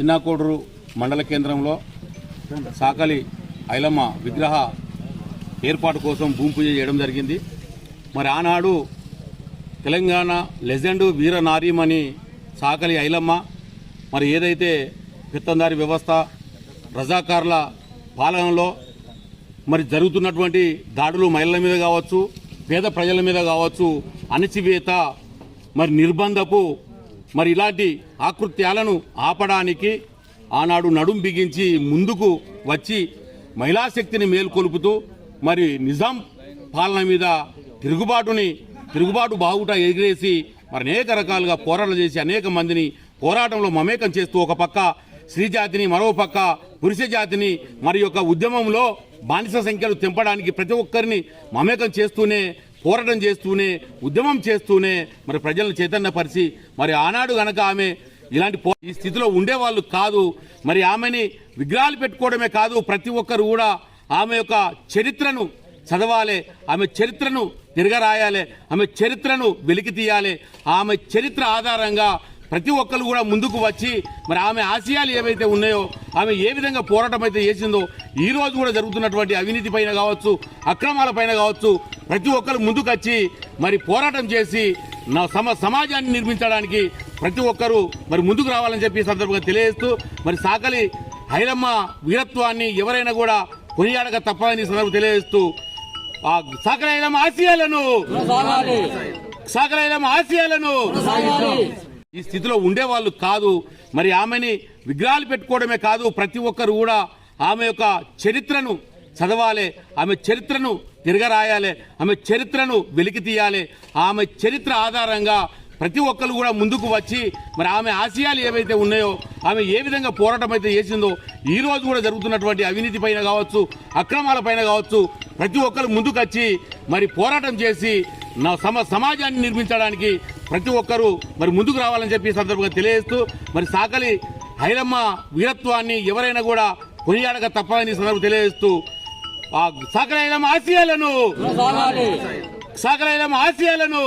చిన్నాకోడూరు మండల కేంద్రంలో సాకలి ఐలమ్మ విగ్రహ ఏర్పాటు కోసం భూమి పూజ చేయడం జరిగింది. మరి ఆనాడు తెలంగాణ లెజెండ్ వీర నారీమణి సాకలి ఐలమ్మ మరి ఏదైతే పెత్తందారి వ్యవస్థ రజాకారుల పాలనలో మరి జరుగుతున్నటువంటి దాడులు మహిళల మీద కావచ్చు పేద ప్రజల మీద కావచ్చు అణచివేత మరి నిర్బంధపు మరి ఇలాంటి ఆకృత్యాలను ఆపడానికి ఆనాడు నడుం బిగించి ముందుకు వచ్చి మహిళా శక్తిని మేల్కొలుపుతూ మరి నిజాం పాలన మీద తిరుగుబాటుని తిరుగుబాటు బావుట ఎగిరేసి మరి అనేక రకాలుగా పోరాటాలు చేసి అనేక మందిని పోరాటంలో మమేకం చేస్తూ ఒక పక్క స్త్రీ జాతిని మరో పక్క పురుష జాతిని మరి యొక్క ఉద్యమంలో బానిస సంఖ్యలు తెంపడానికి ప్రతి ఒక్కరిని మమేకం చేస్తూనే పోరాటం చేస్తూనే ఉద్యమం చేస్తూనే మరి ప్రజలను చైతన్యపరిచి మరి ఆనాడు గనక ఆమె ఇలాంటి పో ఈ స్థితిలో ఉండేవాళ్ళు కాదు. మరి ఆమెని విగ్రహాలు పెట్టుకోవడమే కాదు ప్రతి ఒక్కరు కూడా ఆమె యొక్క చరిత్రను చదవాలి. ఆమె చరిత్రను తిరగరాయాలి. ఆమె చరిత్రను వెలికి తీయాలి ఆమె చరిత్ర ఆధారంగా ప్రతి ఒక్కరు కూడా ముందుకు వచ్చి మరి ఆమె ఆశయాలు ఏవైతే ఉన్నాయో ఆమె ఏ విధంగా పోరాటం అయితే చేసిందో ఈ రోజు కూడా జరుగుతున్నటువంటి అవినీతి పైన కావచ్చు అక్రమాల పైన కావచ్చు ప్రతి ఒక్కరు ముందుకు వచ్చి మరి పోరాటం చేసి నా సమ సమాజాన్ని నిర్మించడానికి ప్రతి ఒక్కరూ మరి ముందుకు రావాలని చెప్పి ఈ సందర్భంగా తెలియజేస్తూ మరి సాకలి హైరమ్మ వీరత్వాన్ని ఎవరైనా కూడా కొనియాడక తప్పదని ఈ సందర్భంగా తెలియజేస్తూ ఆ సాకలైన ఆశయాలను సాకలైన ఆశయాలను ఈ స్థితిలో ఉండేవాళ్ళు కాదు. మరి ఆమెని విగ్రహాలు పెట్టుకోవడమే కాదు ప్రతి ఒక్కరు కూడా ఆమె యొక్క చరిత్రను చదవాలి. ఆమె చరిత్రను తిరగరాయాలి. ఆమె చరిత్రను వెలికి తీయాలి. ఆమె చరిత్ర ఆధారంగా ప్రతి ఒక్కరు కూడా ముందుకు వచ్చి మరి ఆమె ఆశయాలు ఏవైతే ఉన్నాయో ఆమె ఏ విధంగా పోరాటం అయితే చేసిందో ఈ రోజు కూడా జరుగుతున్నటువంటి అవినీతి పైన కావచ్చు అక్రమాల పైన కావచ్చు ప్రతి ఒక్కరు ముందుకు వచ్చి మరి పోరాటం చేసి నా సమ సమాజాన్ని నిర్మించడానికి ప్రతి ఒక్కరూ మరి ముందుకు రావాలని చెప్పి ఈ సందర్భంగా తెలియజేస్తూ మరి సాకలి హైరమ్మ వీరత్వాన్ని ఎవరైనా కూడా కొనియాడక తప్పదని ఈ సందర్భంగా తెలియజేస్తూ ఆ సాకలి హైరమ్మ ఆశయాలను సాకలి హైరమ్మ ఆశయాలను